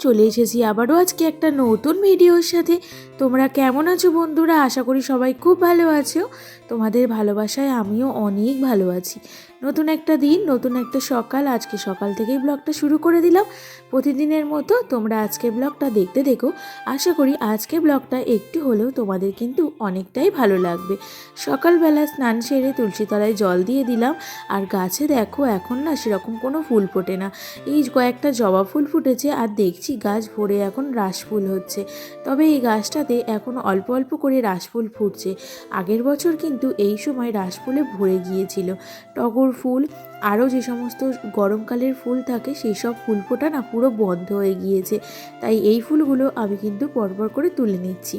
চলে এসেছি আবারও আজকে একটা নতুন ভিডিওর সাথে। তোমরা কেমন আছো বন্ধুরা? আশা করি সবাই খুব ভালো আছো। তোমাদের ভালোবাসায় আমিও অনেক ভালো আছি। নতুন একটা দিন, নতুন একটা সকাল, আজকে সকাল থেকেই ব্লগটা শুরু করে দিলাম। প্রতিদিনের মতো তোমরা আজকে ব্লগটা দেখতে দেখো। আশা করি আজকে ব্লগটা একটু হলেও তোমাদের কিন্তু অনেকটাই ভালো লাগবে। সকালবেলা স্নান সেরে তুলসী তলায় জল দিয়ে দিলাম। আর গাছে দেখো, এখন না সেরকম কোনো ফুল ফোটে না। এই কয়েকটা জবা ফুল ফুটেছে আর দেখছি গাছ ভরে এখন রাসফুল হচ্ছে। তবে এই গাছটাতে এখন অল্প অল্প করে রাসফুল ফুটছে। আগের বছর কিন্তু এই সময় রাসফুলে ভরে গিয়েছিল। টগর ফুল, আরও যে সমস্ত গরমকালের ফুল থাকে, সেই সব ফুল ফোটা না পুরো বন্ধ হয়ে গিয়েছে। তাই এই ফুলগুলো আমি কিন্তু পরপর করে তুলে নিচ্ছি।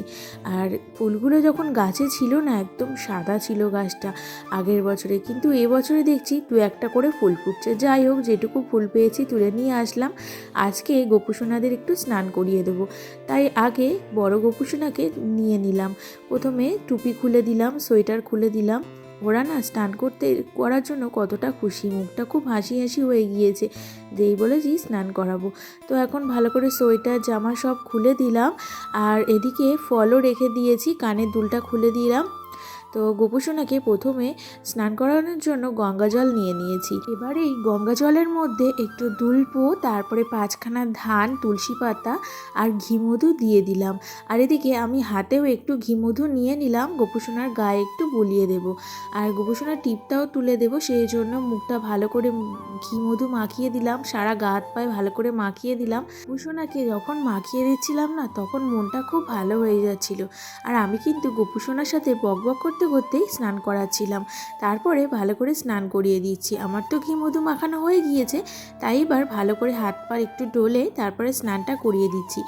আর ফুলগুলো যখন গাছে ছিল না, একদম সাদা ছিল গাছটা আগের বছরে, কিন্তু এবছরে দেখছি দু একটা করে ফুল ফুটছে। যাই হোক, যেটুকু ফুল পেয়েছি তুলে নিয়ে আসলাম। আজকে গোপুসোনাদের একটু স্নান করিয়ে দেবো। তাই আগে বড় গোপুসোনাকে নিয়ে নিলাম। প্রথমে টুপি খুলে দিলাম, সোয়েটার খুলে দিলাম। ওরা না স্নান করতে করার জন্য কতটা খুশি। মুখটা খুব হাসি হাসি হয়ে গিয়েছে। যেই বলেছি স্নান করাবো। তো এখন ভালো করে সোয়েটার, জামা সব খুলে দিলাম। আর এদিকে ফলও রেখে দিয়েছি। কানের দুলটা খুলে দিলাম। তো গোপুসোনাকে প্রথমে স্নান করানোর জন্য গঙ্গা জল নিয়ে নিয়েছি। এবার এই গঙ্গা জলের মধ্যে একটু দুলপো, তারপরে পাঁচখানা ধান, তুলসী পাতা আর ঘি মধু দিয়ে দিলাম। আর এদিকে আমি হাতেও একটু ঘি মধু নিয়ে নিলাম, গোপুসোনার গায়ে একটু বুলিয়ে দেব। আর গোপুসোনার টিপটাও তুলে দেব, সেই জন্য মুখটা ভালো করে ঘি মধু মাখিয়ে দিলাম, সারা গা হাত পায়ে ভালো করে মাখিয়ে দিলাম। গোপুসোনাকে যখন মাখিয়ে দিচ্ছিলাম না, তখন মনটা খুব ভালো হয়ে যাচ্ছিল। আর আমি কিন্তু গোপুসোনার সাথে বক বক করতেই স্নান করাচ্ছিলাম। তারপরে ভালো করে স্নান করিয়ে দিচ্ছি। আমার তো ঘি মধু মাখানো হয়ে গিয়েছে, তাই এবার ভালো করে হাত পা একটু ডলে তারপরে স্নানটা করিয়ে দিচ্ছি।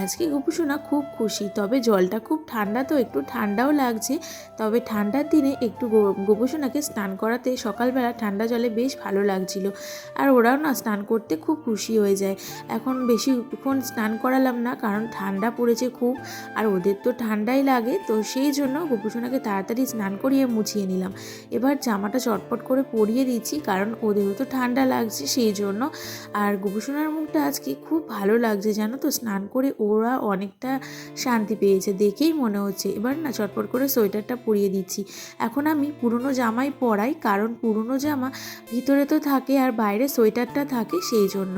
আজকে গোপুসোনা খুব খুশি, তবে জলটা খুব ঠান্ডা তো, একটু ঠান্ডাও লাগছে। তবে ঠান্ডার দিনে একটু গোপুসোনাকে স্নান করাতে সকালবেলা ঠান্ডা জলে বেশ ভালো লাগছিল। আর ওরাও না স্নান করতে খুব খুশি হয়ে যায়। এখন বেশিক্ষণ স্নান করালাম না, কারণ ঠান্ডা পড়েছে খুব, আর ওদের তো ঠান্ডাই লাগে, তো সেই জন্য গোপুসোনাকে তাড়াতাড়ি স্নান করিয়ে মুছিয়ে নিলাম। এবার জামাটা চটপট করে পরিয়ে দিচ্ছি, কারণ ওদেরও তো ঠান্ডা লাগছে সেই জন্য। আর গোপুসোনার মুখটা আজকে খুব ভালো লাগছে, জানো তো? স্নান করে ওরা অনেকটা শান্তি পেয়েছে, দেখেই মনে হচ্ছে। এবার না চটপট করে সোয়েটারটা পরিয়ে দিচ্ছি। এখন আমি পুরনো জামাই পরাই, কারণ পুরনো জামা ভিতরে তো থাকে আর বাইরে সোয়েটারটা থাকে সেই জন্য।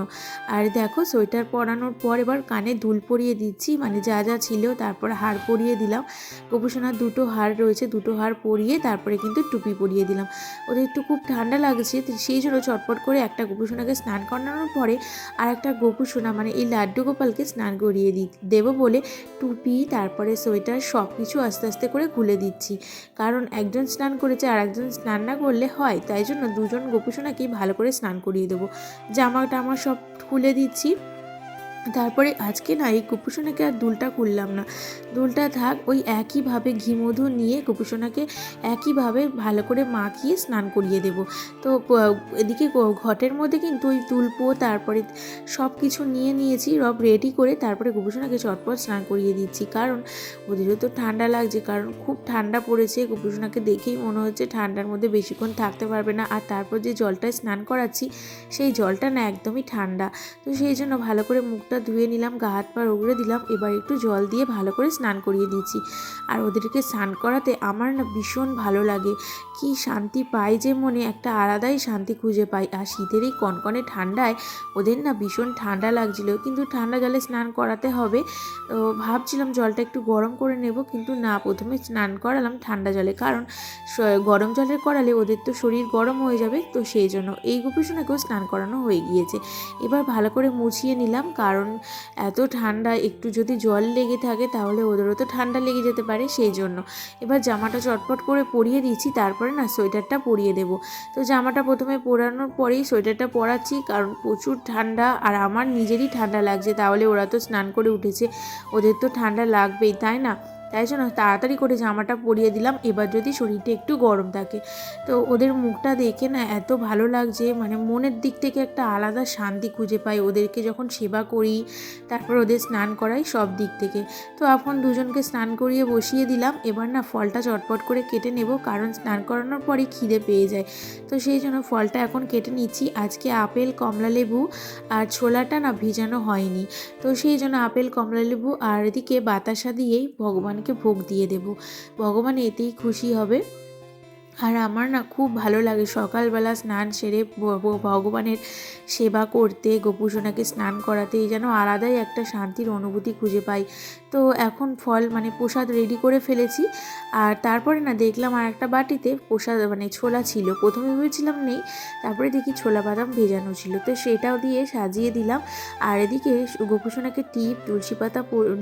আর দেখো, সোয়েটার পরানোর পর এবার কানে দুল পরিয়ে দিচ্ছি মানে যা যা ছিল তারপর হার পরিয়ে দিলাম। গোপুসোনার দুটো হার রয়েছে, দুটো হার পরিয়ে তারপরে কিন্তু টুপি পরিয়ে দিলাম। ওদের একটু খুব ঠান্ডা লাগছে সেই জন্য চটপট করে একটা গোপুসোনাকে স্নান করানোর পরে আর একটা গোপুসোনা মানে এই লাড্ডু গোপালকে স্নান করিয়ে দি, দেবো বলে টুপি, তারপরে সোয়েটার সব কিছু আস্তে আস্তে করে খুলে দিচ্ছি। কারণ একজন স্নান করেছে আর একজন স্নান না করলে হয়, তাই জন্য দুজন গোপুসোনাকেই ভালো করে স্নান করিয়ে দেবো। জামাটা আমার সব খুলে দিচ্ছি। তারপরে আজকে না এই গোপুসোনাকে আর দুলটা করলাম না। দুলটা থাক, ওই একইভাবে ঘি মধু নিয়ে গোপুসোনাকে একইভাবে ভালো করে মাখিয়ে স্নান করিয়ে দেব। তো এদিকে ঘটের মধ্যে কিন্তু ওই তুলপো তারপরে সব কিছু নিয়ে নিয়েছি, রব রেডি করে তারপরে গোপুসোনাকে চটপট স্নান করিয়ে দিচ্ছি। কারণ ওদেরও তো ঠান্ডা লাগছে, কারণ খুব ঠান্ডা পড়েছে গোপুসোনাকে দেখেই মনে হচ্ছে ঠান্ডার মধ্যে বেশিক্ষণ থাকতে পারবে না। আর তারপর যে জলটায় স্নান করাচ্ছি, সেই জলটা না একদমই ঠান্ডা। তো সেই জন্য ভালো করে মুখটা ধুয়ে নিলাম, গা হাত পা রগড়ে দিলাম, এবার একটু জল দিয়ে ভালো করে স্নান করিয়ে দিয়েছি। আর ওদেরকে স্নান করাতে আমার না ভীষণ ভালো লাগে। কি শান্তি পাই যে মনে, একটা আলাদাই শান্তি খুঁজে পাই। আর শীতের এই কনকনে ঠান্ডায় ওদের না ভীষণ ঠান্ডা লাগছিল। কিন্তু ঠান্ডা জলে স্নান করাতে হবে। তো ভাবছিলাম জলটা একটু গরম করে নেব, কিন্তু না, প্রথমে স্নান করালাম ঠান্ডা জলে। কারণ গরম জলে করালে ওদের তো শরীর গরম হয়ে যাবে। তো সেই জন্য এই গোপীষণাকেও স্নান করানো হয়ে গিয়েছে। এবার ভালো করে মুছিয়ে নিলাম। কারণ এত ঠান্ডা, একটু যদি জল লেগে থাকে তাহলে ওদেরও তো ঠান্ডা লেগে যেতে পারে সেই জন্য। এবার জামাটা চটপট করে পরিয়ে দিচ্ছি, তারপরে না সোয়েটারটা পরিয়ে দেব। তো জামাটা প্রথমে পরানোর পরেই সোয়েটারটা পরাচ্ছি কারণ প্রচুর ঠান্ডা আর আমার নিজেরই ঠান্ডা লাগছে, তাহলে ওরা তো স্নান করে উঠেছে। ওদের তো ঠান্ডা লাগবেই, তাই না? তাই জন্য তাড়াতাড়ি করে জামাটা পরিয়ে দিলাম। এবার যদি শরীরটা একটু গরম থাকে। তো ওদের মুখটা দেখে না এত ভালো লাগছে মানে মনের দিক থেকে একটা আলাদা শান্তি খুঁজে পাই। ওদেরকে যখন সেবা করি, তারপর ওদের স্নান করাই সব দিক থেকে। তো এখন দুজনকে স্নান করিয়ে বসিয়ে দিলাম। এবার না ফলটা চটপট করে কেটে নেব, কারণ স্নান করানোর পরই খিদে পেয়ে যায়। তো সেই জন্য ফলটা এখন কেটে নিচ্ছি। আজকে আপেল, কমলা লেবু আর ছোলাটা না ভিজানো হয়নি। তো সেই জন্য আপেল, কমলা লেবু আর এদিকে বাতাসা দিয়েই ভগবানকে ভোগ দিয়ে দেব। ভগবান এতেই খুশি হবে। আর আমার না খুব ভালো লাগে সকালবেলা স্নান সেরে ভগবানের সেবা করতে, গোপুসোনাকে স্নান করাতে যেন আলাদাই একটা শান্তির অনুভূতি খুঁজে পাই। তো এখন ফল মানে প্রসাদ রেডি করে ফেলেছি। আর তারপরে না দেখলাম আর একটা বাটিতে প্রসাদ মানে ছোলা ছিল। প্রথমে ভেবেছিলাম নেই, তারপরে দেখি ছোলা বাদাম ভেজানো ছিল। তো সেটাও দিয়ে সাজিয়ে দিলাম। আর এদিকে গোপুসোনাকে টিপ, তুলসী পাতা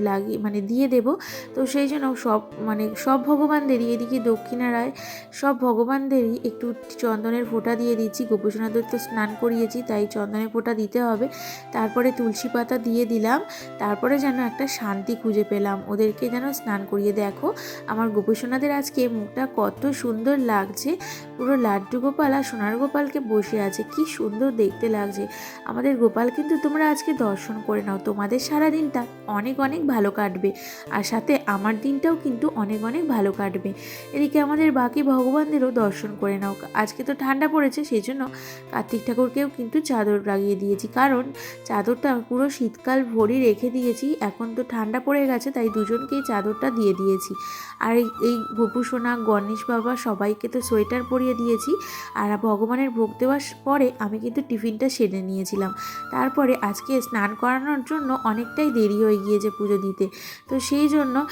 লাগিয়ে মানে দিয়ে দেব। তো সেই জন্য সব মানে সব ভগবানদেরই, এদিকে দক্ষিণারায় সব ভগবানদেরই একটু চন্দনের ফোঁটা দিয়ে দিচ্ছি। গোপুসোনাদের তো স্নান করিয়েছি, তাই চন্দনের ফোঁটা দিতে হবে। তারপরে তুলসী পাতা দিয়ে দিলাম। তারপরে যেন একটা শান্তি খুঁজে পেলাম। ওদেরকে যেন স্নান করিয়ে দেখো। আমার গোপুসোনাদের আজকে মুখটা কত সুন্দর লাগছে। পুরো লাড্ডু গোপাল আর সোনার গোপালকে বসে আছে। কি সুন্দর দেখতে লাগছে। আমাদের গোপাল কিন্তু তোমরা আজকে দর্শন করে নাও। তোমাদের সারা দিনটা অনেক অনেক ভালো কাটবে। আর সাথে আমার দিনটাও কিন্তু অনেক অনেক ভালো কাটবে। এদিকে আমাদের বাকি ভগবানদেরও দর্শন করে নাও। আজকে তো ঠান্ডা পড়েছে সেই জন্য কার্তিক ঠাকুরকেও কিন্তু চাদর লাগিয়ে দিয়েছি। কারণ চাদরটা পুরো শীতকাল ভরি রেখে দিয়েছি। এখন তো ঠান্ডা পড়ে গেছে, তাই দুজনকেই চাদরটা দিয়ে দিয়েছি। আর এই- গোপু সোনা, গণেশ বাবা সবাইকে তো সোয়েটার পরিয়ে দিয়েছি। আর ভগবানের ভোগ দেওয়ার পরে আমি কিন্তু টিফিনটা সেরে নিয়েছিলাম। তারপরে আজকে স্নান করানোর জন্য অনেকটাই দেরি হয়ে গিয়েছে পুজো দিতে। তো সেই জন্য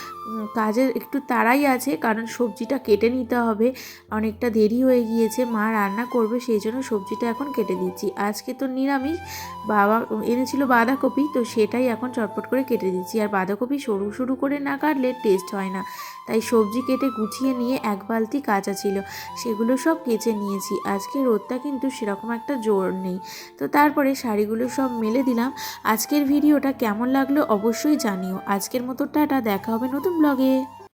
কাজের একটু তাড়াই আছে, কারণ সবজিটা কেটে নিতে হবে। অনেকটা দেরি হয়ে গিয়েছে, মা রান্না করবে, সেই জন্য সবজিটা এখন কেটে দিচ্ছি। আজকে তো নিরামিষ, বাবা এনেছিল বাঁধাকপি, তো সেটাই এখন চটপট করে কেটে দিচ্ছি। আর বাঁধাকপি সরু সরু করে না কাটলে টেস্ট হয় না। তাই সবজি কেটে গুছিয়ে নিয়ে এক বালতি কাঁচা ছিল, সেগুলো সব কেচে নিয়েছি। আজকে রোদটা কিন্তু সেরকম একটা জোর নেই। তো তারপরে শাড়িগুলো সব মেলে দিলাম। আজকের ভিডিওটা কেমন লাগল অবশ্যই জানিও। আজকের মতো টাটা, দেখা হবে নতুন ব্লগে